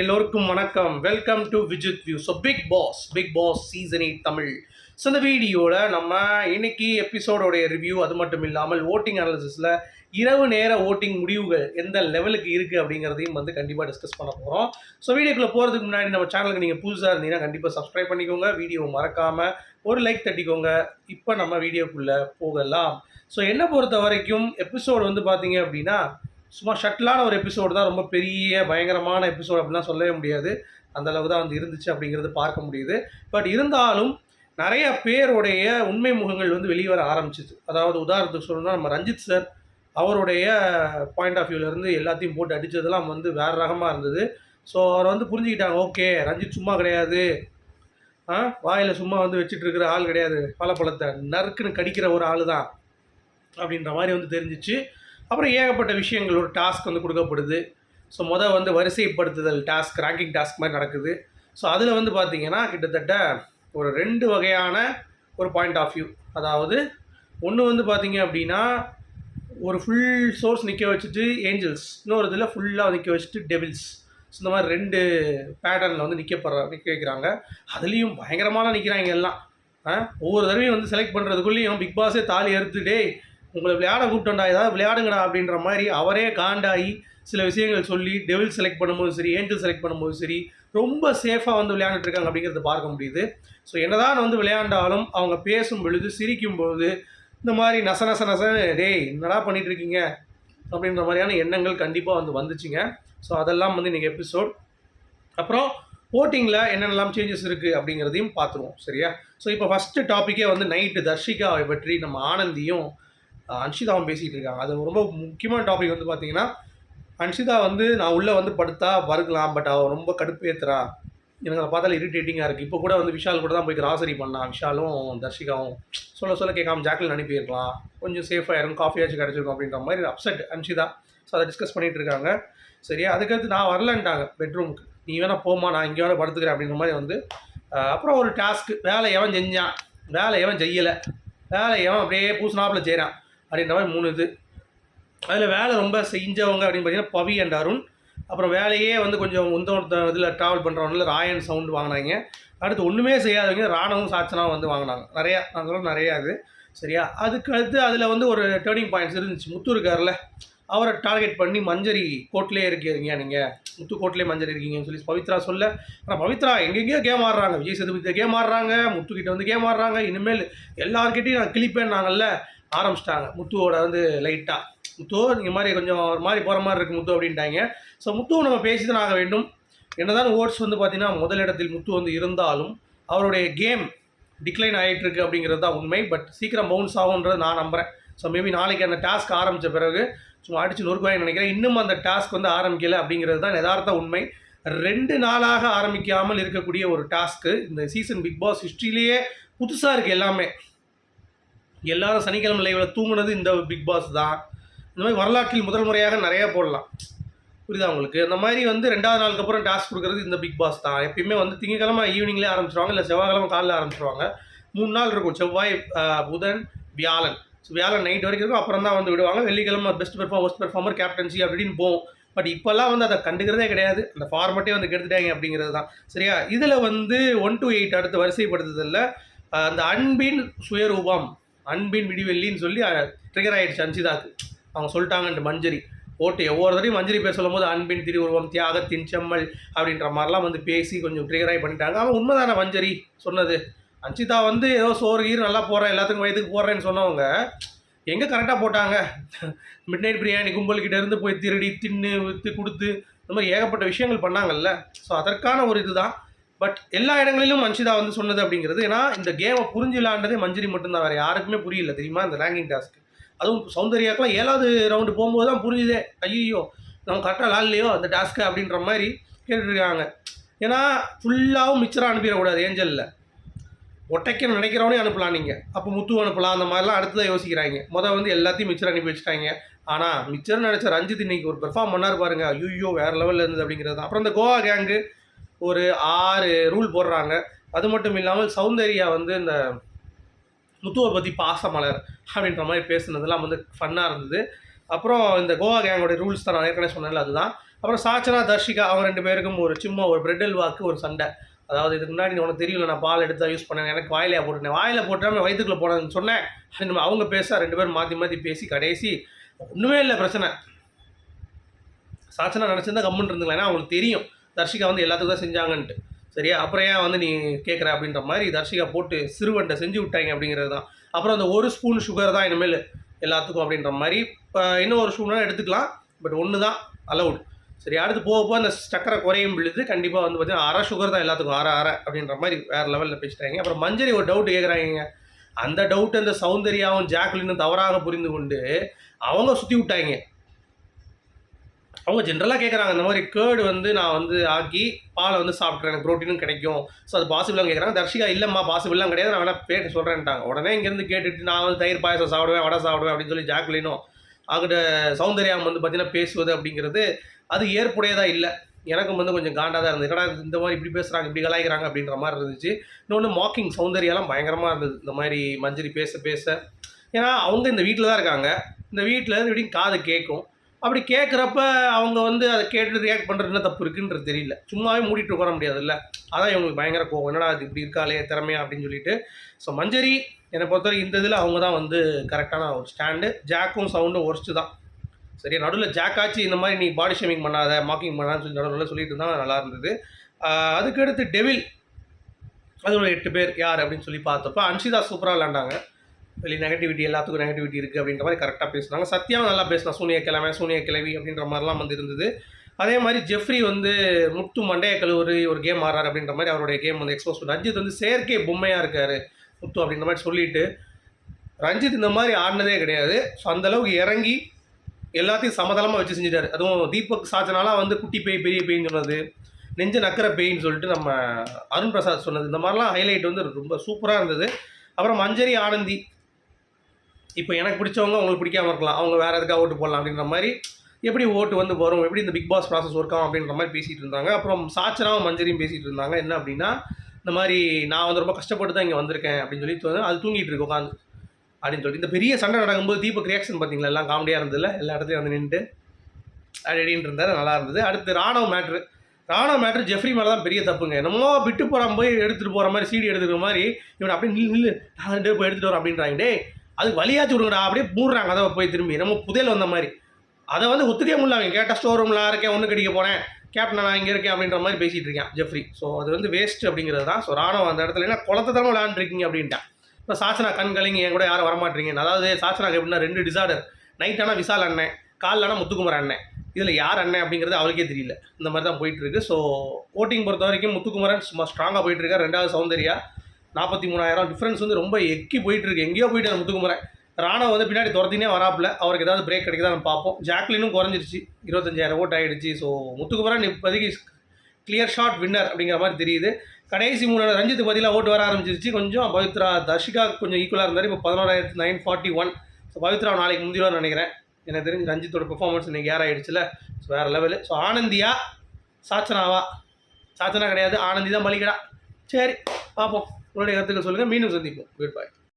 எல்லோருக்கும் வணக்கம். Welcome to Vijith view so big boss big boss season eight Tamil. So இந்த வீடியோவில் நம்ம இன்னைக்கு எபிசோடோடைய ரிவ்யூ அது மட்டும் இல்லாமல் ஓட்டிங் அனாலிசிஸில் இரவு நேர ஓட்டிங் முடிவுகள் எந்த லெவலுக்கு இருக்குது அப்படிங்கிறதையும் வந்து கண்டிப்பாக டிஸ்கஸ் பண்ண போகிறோம் ஸோ வீடியோக்குள்ளே போகிறதுக்கு முன்னாடி நம்ம சேனலுக்கு நீங்கள் புதுசாக இருந்தீங்கன்னா கண்டிப்பாக சப்ஸ்கிரைப் பண்ணிக்கோங்க. வீடியோ மறக்காமல் ஒரு லைக் தட்டிக்கோங்க. இப்போ நம்ம வீடியோக்குள்ளே போகலாம். ஸோ என்னை பொறுத்த வரைக்கும் எபிசோடு வந்து பார்த்தீங்க அப்படின்னா சும்மா ஷட்டிலான ஒரு எபிசோடு தான் ரொம்ப பெரிய பயங்கரமான எபிசோடு அப்படிலாம் சொல்லவே முடியாது. அந்த அளவு தான் வந்து இருந்துச்சு அப்படிங்கிறது பார்க்க முடியுது. பட் இருந்தாலும் நிறைய பேருடைய உண்மை முகங்கள் வந்து வெளியே வர ஆரம்பிச்சிது. அதாவது உதாரணத்துக்கு சொல்லணும்னா நம்ம ரஞ்சித் சார் அவருடைய பாயிண்ட் ஆஃப் வியூலேருந்து எல்லாத்தையும் போட்டு அடித்ததெல்லாம் வந்து வேறு ரகமாக இருந்தது. ஸோ அவர் வந்து புரிஞ்சுக்கிட்டாங்க ஓகே ரஞ்சித் சும்மா கிடையாது. ஆ வாயில் சும்மா வந்து வச்சுட்டு இருக்கிற ஆள் கிடையாது. பழப்பழத்தை நறுக்குன்னு கடிக்கிற ஒரு ஆள் தான் அப்படின்ற மாதிரி வந்து தெரிஞ்சிச்சு. அப்புறம் ஏகப்பட்ட விஷயங்கள் ஒரு டாஸ்க் வந்து கொடுக்கப்படுது. ஸோ மொதல் வந்து வரிசைப்படுத்துதல் டாஸ்க் ரேங்கிங் டாஸ்க் மாதிரி நடக்குது. ஸோ அதில் வந்து பார்த்திங்கன்னா கிட்டத்தட்ட ஒரு ரெண்டு வகையான ஒரு பாயிண்ட் ஆஃப் வியூ அதாவது ஒன்று வந்து பார்த்திங்க அப்படின்னா ஒரு ஃபுல் சோர்ஸ் நிற்க வச்சுட்டு ஏஞ்சல்ஸ் இன்னொரு இதில் ஃபுல்லாக நிற்க வச்சுட்டு டெவில்ஸ் ஸோ இந்த மாதிரி ரெண்டு பேட்டர்னில் வந்து நிற்கப்படுற நிற்க வைக்கிறாங்க. அதுலேயும் பயங்கரமான நிற்கிறாங்க எல்லாம். ஒவ்வொரு தடவையும் வந்து செலக்ட் பண்ணுறதுக்குள்ளேயும் பிக் பாஸே தாலி அறுத்துட்டே உங்களை விளையாட கூப்பிட்டோண்டா ஏதாவது விளையாடுங்கடா அப்படின்ற மாதிரி அவரே காண்டாகி சில விஷயங்கள் சொல்லி டெவில் செலக்ட் பண்ணும்போது சரி ஏஞ்சல் செலக்ட் பண்ணும்போது சரி ரொம்ப சேஃபாக வந்து விளையாண்டுட்டு இருக்காங்க அப்படிங்கிறத பார்க்க முடியுது. ஸோ என்னதான் வந்து விளையாண்டாலும் அவங்க பேசும் பொழுது சிரிக்கும் பொழுது இந்த மாதிரி நச நச நச டேய் என்னடா பண்ணிட்டு இருக்கீங்க அப்படின்ற மாதிரியான எண்ணங்கள் கண்டிப்பாக வந்து வந்துச்சுங்க. ஸோ அதெல்லாம் வந்து இன்றைக்கி எபிசோட் அப்புறம் ஓட்டிங்கில் என்னென்னலாம் சேஞ்சஸ் இருக்குது அப்படிங்கிறதையும் பார்த்துருவோம் சரியா? ஸோ இப்போ ஃபஸ்ட்டு டாப்பிக்கே வந்து நைட்டு தர்ஷிகாவை பற்றி நம்ம ஆனந்தியும் அன்ஷிதாவும் பேசிகிட்டு இருக்காங்க. அது ரொம்ப முக்கியமான டாபிக் வந்து பார்த்தீங்கன்னா அன்ஷிதா வந்து நான் உள்ளே வந்து படுத்தா பறக்கலாம் பட் அவள் ரொம்ப கடுப்பு ஏற்றுறா எனக்கு அதை பார்த்தாலும் இரிட்டேட்டிங்காக இருக்குது இப்போ கூட வந்து விஷால் கூட தான் போய் கிராசரி பண்ணான் விஷாலும் தர்ஷிகாவும் சொல்ல சொல்ல கேட்காம ஜாக்கில் அனுப்பியிருக்கலாம் கொஞ்சம் சேஃபாக இருக்கும் காஃபியாச்சும் கிடச்சிருக்கும் அப்படின்ற மாதிரி அப்செட் அன்ஷிதா. ஸோ அதை டிஸ்கஸ் பண்ணிகிட்டு இருக்காங்க. சரியா அதுக்கடுத்து நான் வரலன்ட்டாங்க பெட்ரூமுக்கு நீ வேணா போமா நான் இங்கே வேணால் படுத்துக்கிறேன் அப்படின்ற மாதிரி வந்து அப்புறம் ஒரு டாஸ்க்கு வேலை எவன் செஞ்சான்? வேலை எவன் செய்யலை? வேலை எவன் அப்படியே பூசினாப்பில் செய்கிறான் அப்படின்ற மாதிரி மூணு இது. அதில் வேலை ரொம்ப செஞ்சவங்க அப்படின்னு பார்த்தீங்கன்னா பவி அண்ட் அருண். அப்புறம் வேலையே வந்து கொஞ்சம் உந்த இதில் ட்ராவல் பண்ணுறவங்கள ராயன் சவுண்டு வாங்கினாங்க. அடுத்து ஒன்றுமே செய்யாதவங்க ராணவும் சாச்சனாவும் வந்து வாங்கினாங்க. நிறையா நான் சொல்ல நிறையா இது. சரியா? அதுக்கு அடுத்து அதில் வந்து ஒரு டேர்னிங் பாயிண்ட்ஸ் இருந்துச்சு. முத்து இருக்கார்ல அவரை டார்கெட் பண்ணி மஞ்சரி கோட்லேயே இருக்கீங்க நீங்கள் முத்து கோட்லேயே மஞ்சரி இருக்கீங்கன்னு சொல்லி பவித்ரா சொல்ல ஆனால் பவித்ரா எங்கெங்கேயோ கேம் ஆடுறாங்க. விஜய் சேதுபதி கேம் ஆடுறாங்க. முத்துக்கிட்ட வந்து கேம் ஆடுறாங்க. இனிமேல் எல்லாருக்கிட்டையும் நான் கிளிப்பேன்னாங்கல்ல ஆரம்பிச்சிட்டாங்க. முத்துவோட வந்து லைட்டாக முத்து நீங்கள் மாதிரி கொஞ்சம் ஒரு மாதிரி போகிற மாதிரி இருக்குது முத்து அப்படின்ட்டாங்க. ஸோ முத்துவை நம்ம பேசி தான் ஆக வேண்டும். என்னதான் ஓட்ஸ் வந்து பார்த்தீங்கன்னா முதலிடத்தில் முத்து வந்து இருந்தாலும் அவருடைய கேம் டிக்ளைன் ஆகிட்டு இருக்கு அப்படிங்கிறது தான் உண்மை. பட் சீக்கிரம் பவுன்ஸ் ஆகுன்றது நான் நம்புகிறேன் ஸோ மேபி நாளைக்கு அந்த டாஸ்க் ஆரம்பித்த பிறகு சும்மா அடிச்சு நொறுக்குவாங்க நினைக்கிறேன். இன்னும் அந்த டாஸ்க் வந்து ஆரம்பிக்கல அப்படிங்கிறது தான் யதார்த்த உண்மை. ரெண்டு நாளாக ஆரம்பிக்காமல் இருக்கக்கூடிய ஒரு டாஸ்க்கு இந்த சீசன் பிக் பாஸ் ஹிஸ்ட்ரியிலேயே புதுசாக இருக்குது எல்லாமே. எல்லாரும் சனிக்கிழமை லைவில் தூங்குனது இந்த பிக் பாஸ் தான். இந்த மாதிரி வரலாற்றில் முதல் முறையாக நிறையா போடலாம். புரியுதா உங்களுக்கு? இந்த மாதிரி வந்து ரெண்டாவது நாளுக்கு அப்புறம் டாஸ்க் கொடுக்குறது இந்த பிக் பாஸ் தான். எப்பயுமே வந்து திங்கக்கிழமை ஈவினிங்லேயே ஆரம்பிச்சிருவாங்க இல்லை செவ்வாய்க்கிழமை காலையில் ஆரம்பிச்சிருவாங்க. மூணு நாள் இருக்கும். செவ்வாய் புதன் வியாழன். ஸோ வியாழன் நைட் வரைக்கும் இருக்கும். அப்புறம் தான் வந்து விடுவாங்க. வெள்ளிக்கிழமை best perform worst performer captaincy அப்படின்னு போகும். பட் இப்போல்லாம் வந்து அதை கண்டுக்கிறதே கிடையாது. அந்த ஃபார்மட்டே வந்து கெடுத்துட்டாங்க அப்படிங்கிறது தான். சரியா? இதில் வந்து ஒன் டு எயிட் அடுத்து வரிசைப்படுத்துதலில் அந்த அன்பின் சுயரூபம். அன்பின் விடிவெள்ளின்னு சொல்லி ட்ரிகர் ஆகிடுச்சு அன்சிதாக்கு. அவங்க சொல்லிட்டாங்கன்ட்டு மஞ்சரி. ஓட்டு ஒவ்வொரு தடையும் மஞ்சரி பேர் சொல்லும்போது அன்பின் திருவுருவம் தியாகத்தின் செம்மல் அப்படின்ற மாதிரிலாம் வந்து பேசி கொஞ்சம் ட்ரிகராகி பண்ணிட்டாங்க. அவன் உண்மைதான மஞ்சரி சொன்னது. அன்சிதா வந்து ஏதோ சோறு கீறு நல்லா போடுறேன் எல்லாத்துக்கும் வயதுக்கு போடுறேன்னு சொன்னவங்க எங்கே கரெக்டாக போட்டாங்க? மிட் நைட் பிரியாணி கும்பல்கிட்ட இருந்து போய் திருடி தின்னு விற்று கொடுத்து இந்த மாதிரி ஏகப்பட்ட விஷயங்கள் பண்ணாங்கல்ல. ஸோ அதற்கான ஒரு இதுதான். பட் எல்லா இடங்களிலும் மன்ஷிதா வந்து சொன்னது அப்படிங்கிறது ஏன்னா இந்த கேமை புரிஞ்சு விளாண்டதே மஞ்சரி மட்டும்தான். வேறு யாருக்குமே புரியல தெரியுமா? இந்த ரேங்கிங் டாஸ்க் அதுவும் சௌந்தர்யாக்கெல்லாம் ஏழாவது ரவுண்டு போகும்போது தான் புரிஞ்சுதே ஐயோ நம்ம கரெக்டாக விளாட்லையோ அந்த டாஸ்க்கு அப்படின்ற மாதிரி கேட்டுட்ருக்காங்க. ஏன்னா ஃபுல்லாகவும் மிச்சராக அனுப்பிடக்கூடாது ஏஞ்சலில். ஒட்டைக்கன்னு நினைக்கிறவனே அனுப்பலாம் நீங்கள் அப்போ முத்து அனுப்பலாம் அந்த மாதிரிலாம் அடுத்ததான் யோசிக்கிறாங்க. மொதல் வந்து எல்லாத்தையும் மிச்சர் அனுப்பி வச்சுட்டாங்க. ஆனால் மிச்சர்னு நினச்ச ரஞ்சித் இன்னைக்கு ஒரு பெர்ஃபார்ம் பண்ணார் பாருங்க. ஐயோ வேறு லெவலில் இருந்தது அப்படிங்கிறது தான். அப்புறம் இந்த கோவா கேங்கு ஒரு ஆறு ரூல் போடுறாங்க. அது மட்டும் இல்லாமல் சௌந்தர்யா வந்து இந்த முத்துவை பற்றி பாசமலர் அப்படின்ற மாதிரி பேசுனதெல்லாம் வந்து ஃபன்னாக இருந்தது. அப்புறம் இந்த கோவா கேங்கோட ரூல்ஸ் தான் நான் ஏற்கனவே சொன்னேன்ல அதுதான். அப்புறம் சாச்சனா தர்ஷிகா அவங்க ரெண்டு பேருக்கும் ஒரு சும்மா ஒரு பிரெட் அல்வாக்கு ஒரு சண்டை. அதாவது இதுக்கு முன்னாடி உனக்கு தெரியல நான் பால் எடுத்து யூஸ் பண்ணேன். எனக்கு வாயிலையா போட்டுட்டேன் வாயில போட்டாமல் வயிற்றுக்குள்ளே போனேன்னு சொன்னேன். அப்படின்னு அவங்க பேச ரெண்டு பேரும் மாற்றி மாற்றி பேசி கடைசி ஒன்றுமே இல்லை பிரச்சனை. சாச்சனா நினச்சிருந்தா கம்முன்னு இருந்துங்களா ஏன்னா அவங்களுக்கு தெரியும். தர்ஷிகா வந்து எல்லாத்துக்கும் செஞ்சாங்கன்ட்டு. சரியா? அப்புறம் ஏன் வந்து நீ கேட்குற அப்படின்ற மாதிரி தர்ஷிகா போட்டு சிறுவண்டை செஞ்சு விட்டாங்க அப்படிங்கிறது தான். அப்புறம் அந்த ஒரு ஸ்பூன் சுகர் தான் இனிமேல் எல்லாத்துக்கும் அப்படின்ற மாதிரி இப்போ இன்னும் ஒரு ஸ்பூன் எடுத்துக்கலாம். பட் ஒன்று தான் அலவுட் சரி அடுத்து போக போக அந்த சக்கரை குறையும் பொழுது கண்டிப்பாக வந்து பார்த்தீங்கன்னா அரை சுகர் தான் எல்லாத்துக்கும் அரை அரை அப்படின்ற மாதிரி வேறு லெவலில் பேசிட்டாங்க. அப்புறம் மஞ்சரி ஒரு டவுட் கேட்குறாங்க அந்த டவுட் அந்த சௌந்தர்யாவும் ஜாக்லினும் தவறாக புரிந்து கொண்டு அவங்க சுற்றி விட்டாங்க. அவங்க ஜென்ரலாக கேட்குறாங்க இந்த மாதிரி கேர்டு வந்து நான் வந்து ஆக்கி பாலை வந்து சாப்பிட்றேன் எனக்கு ப்ரோட்டீனும் கிடைக்கும். ஸோ அது பாசிபிளாக கேட்குறாங்க தர்ஷிகா இல்லைம்மா பாசிபிளாக கிடையாது. நான் வேணால் பேட்டு சொல்கிறேன்ட்டாங்க உடனே இங்கேருந்து கேட்டுட்டு நான் வந்து தயிர் பாயசம் சாப்பிடுவேன் வடை சாப்பிடுவேன் அப்படின்னு சொல்லி ஜாக்லினும் ஆகிட்ட சௌந்தர்யம் வந்து பார்த்தீங்கன்னா பேசுவது அப்படிங்கிறது அது ஏற்புடையதாக இல்லை. எனக்கும் வந்து கொஞ்சம் காண்டாக தான் இருந்தது ஏன்னா இந்த மாதிரி இப்படி பேசுகிறாங்க இப்படி கலாய்க்கிறாங்க அப்படின்ற மாதிரி இருந்துச்சு. இன்னொன்று மாக்கிங் சௌந்தர்யாலாம் பயங்கரமாக இருந்தது. இந்த மாதிரி மஞ்சரி பேச பேச. ஏன்னா அவங்க இந்த வீட்டில் தான் இருக்காங்க. இந்த வீட்டில் இருந்து இப்படி காது கேட்கும் அப்படி கேட்குறப்ப அவங்க வந்து அதை கேட்டு ரியாக்ட் பண்ணுறது என்ன தப்பு இருக்குன்றது தெரியல. சும்மாவே மூடிட்டு உட்கார முடியாதுல்ல. அதான் இவங்களுக்கு பயங்கர கோவம். என்னடா அது இப்படி இருக்காளே திறமையா அப்படின்னு சொல்லிட்டு. ஸோ மஞ்சரி என்னை பொறுத்தவரைக்கும் இந்த இதில் அவங்க தான் வந்து கரெக்டான ஒரு ஸ்டாண்டு ஜாக்கும் சவுண்டும் ஒர்ஸ்ட்டு தான். சரியா? நடுவில் ஜாக்காச்சு இந்த மாதிரி நீ பாடி ஷேமிங் பண்ணாத மாக்கிங் பண்ணான்னு சொல்லி நடுவில் சொல்லிட்டு இருந்தால் நல்லா இருந்தது. அதுக்கடுத்து டெவில் அது ஒரு எட்டு பேர் யார் அப்படின்னு சொல்லி பார்த்தப்ப அன்ஷிதா சூப்பராக விளாண்டாங்க வெளி நெகட்டிவிட்டி எல்லாத்துக்கும் நெகட்டிவிட்டி இருக்குது அப்படின்ற மாதிரி கரெக்டாக பேசுனாங்க. சத்யாவும் நல்லா பேசினா சூனிய கிழமை சூனிய கிழவி அப்படின்ற மாதிரிலாம் வந்து இருந்தது அதே மாதிரி ஜெஃப்ரி வந்து முத்து மண்டைய கழுவுறு ஒரு கேம் ஆடுறாரு அப்படின்ற மாதிரி அவருடைய கேம் வந்து எக்ஸ்போஸ் பண்ணி ரஞ்சித் வந்து செயற்கை பொம்மையாக இருக்காரு முத்து அப்படின்ற மாதிரி சொல்லிட்டு. ரஞ்சித் இந்த மாதிரி ஆடினதே கிடையாது. ஸோ அந்தளவுக்கு இறங்கி எல்லாத்தையும் சமதளமாக வச்சு செஞ்சிட்டார். அதுவும் தீபக் சாச்சனாலாம் வந்து குட்டி பேய் பெரிய பேயின்னு சொன்னது. நெஞ்ச நக்கர பேயின்னு சொல்லிட்டு நம்ம அருண் பிரசாத் சொன்னது. இந்த மாதிரிலாம் ஹைலைட் வந்து ரொம்ப சூப்பராக இருந்தது. அப்புறம் மஞ்சரி ஆனந்தி இப்போ எனக்கு பிடிச்சவங்க அவங்களுக்கு பிடிக்காம இருக்கலாம். அவங்க வேறு எதுக்காக ஓட்டு போடலாம் அப்படின்ற மாதிரி எப்படி ஓட்டு வந்து வரும் எப்படி இந்த பிக் பாஸ் ப்ராசஸ் ஒர்க் ஆகும் அப்படின்ற மாதிரி பேசிகிட்டு இருந்தாங்க. அப்புறம் சாச்சராவும் மஞ்சரியும் பேசிகிட்டு இருந்தாங்க. என்ன அப்படின்னா இந்த மாதிரி நான் வந்து ரொம்ப கஷ்டப்பட்டு தான் இங்கே வந்திருக்கேன் அப்படின்னு சொல்லி அது தூங்கிட்டு இருக்கு உட்காந்து அப்படின்னு சொல்லிட்டு. இந்த பெரிய சண்டை நடக்கும்போது தீபக் ரியாக்ஷன் பார்த்தீங்களா? எல்லாம் காமெடியாக இருந்ததில்ல எல்லா இடத்துலையும் வந்து நின்று அடின்னு இருந்தார் நல்லா இருந்தது. அடுத்து ராணவ மேட்ரு ராணவ மேட்ரு ஜெஃப்ரி மேலே தான் பெரிய தப்புங்க. என்னமோ விட்டு போகிறான் போய் எடுத்துகிட்டு போகிற மாதிரி சீடி எடுத்துக்கிற மாதிரி இவன் அப்படியே நில்லு நில்லு நான் போய் எடுத்துகிட்டு வரேன் அப்படின்றாங்க. டே அது வழியாச்சு விடுங்கடா அப்படியே மூடுறாங்க. அதை போய் திரும்பி நம்ம புதையல் வந்த மாதிரி. அதை வந்து ஒத்துக்கே முடியல அவங்க. கேட்டால் ஸ்டோர் ரூமில் இருக்கேன் ஒன்று கடிக்க போனேன் கேப்டன் நான் இங்கே இருக்கேன் அப்படின்ற மாதிரி பேசிகிட்டு இருக்கேன் ஜெஃப்ரி. ஸோ அது வந்து வேஸ்ட் அப்படிங்கிறது தான். ஸோ ராணுவம் அந்த இடத்துல என்ன குளத்தை தரமா விளையாண்டுருக்கீங்க அப்படின்ட்டான் இப்போ சாச்சனா கண் கலைங்க என் கூட யாரும் வரமாட்டீங்க. அதாவது சாச்சனாக்கு எப்படின்னா ரெண்டு டிசார்டர் நைட் ஆனால் விசால் அண்ணன் காலில் ஆனால் முத்துக்குமார் அண்ணன். இதில் யார் அண்ணன் அப்படிங்கிறது அவருக்கே தெரியல. இந்த மாதிரி தான் போயிட்டுருக்கு ஸோ ஓட்டிங் பொறுத்த வரைக்கும் முத்துக்குமரன் சும்மா ஸ்ட்ராங்காக போயிட்டுருக்கார் ரெண்டாவது சௌந்தர்யா. நாற்பத்தி மூணாயிரம். டிஃப்ரென்ஸ் வந்து ரொம்ப எக்கி போயிட்டு இருக்கு எங்கேயோ போயிட்டு முத்துக்குமரன். ராணவ் வந்து பின்னாடி துரத்தினே வராப்புல. அவருக்கு ஏதாவது பிரேக் கிடைக்குதான்னு பார்ப்போம். ஜாக்லினும் குறைஞ்சிருச்சு. இருபத்தஞ்சாயிரம் ஓட் ஆயிடுச்சு. ஸோ முத்துக்குமரன் இப்போதைக்கு கிளியர் ஷாட் வின்னர் அப்படிங்கிற மாதிரி தெரியுது. கடைசி மூணு ரஞ்சித்து பதிலாக ஓட்டு வர ஆரம்பிச்சிருச்சு. கொஞ்சம் பவித்ரா தர்ஷிகா கொஞ்சம் ஈக்குவலாக இருந்தார். இப்போ பதினோராயிரத்து nine forty one. So Pavithra நாளைக்கு முந்திடுவார்னு நினைக்கிறேன். எனக்கு தெரிஞ்சு ரஞ்சித்தோட பெர்ஃபார்மன்ஸ் இன்னைக்கு ஏர் ஆகிடுச்சுல ஸோ வேறு லெவலு ஸோ ஆனந்தியா சாச்சனாவா? சாச்சனா கிடையாது. ஆனந்தி தான் பலிக்கடா சரி பார்ப்போம். உங்களுடைய கருத்துக்கள் சொல்லுங்கள் மீண்டும் சந்திப்போம். குட் பாய்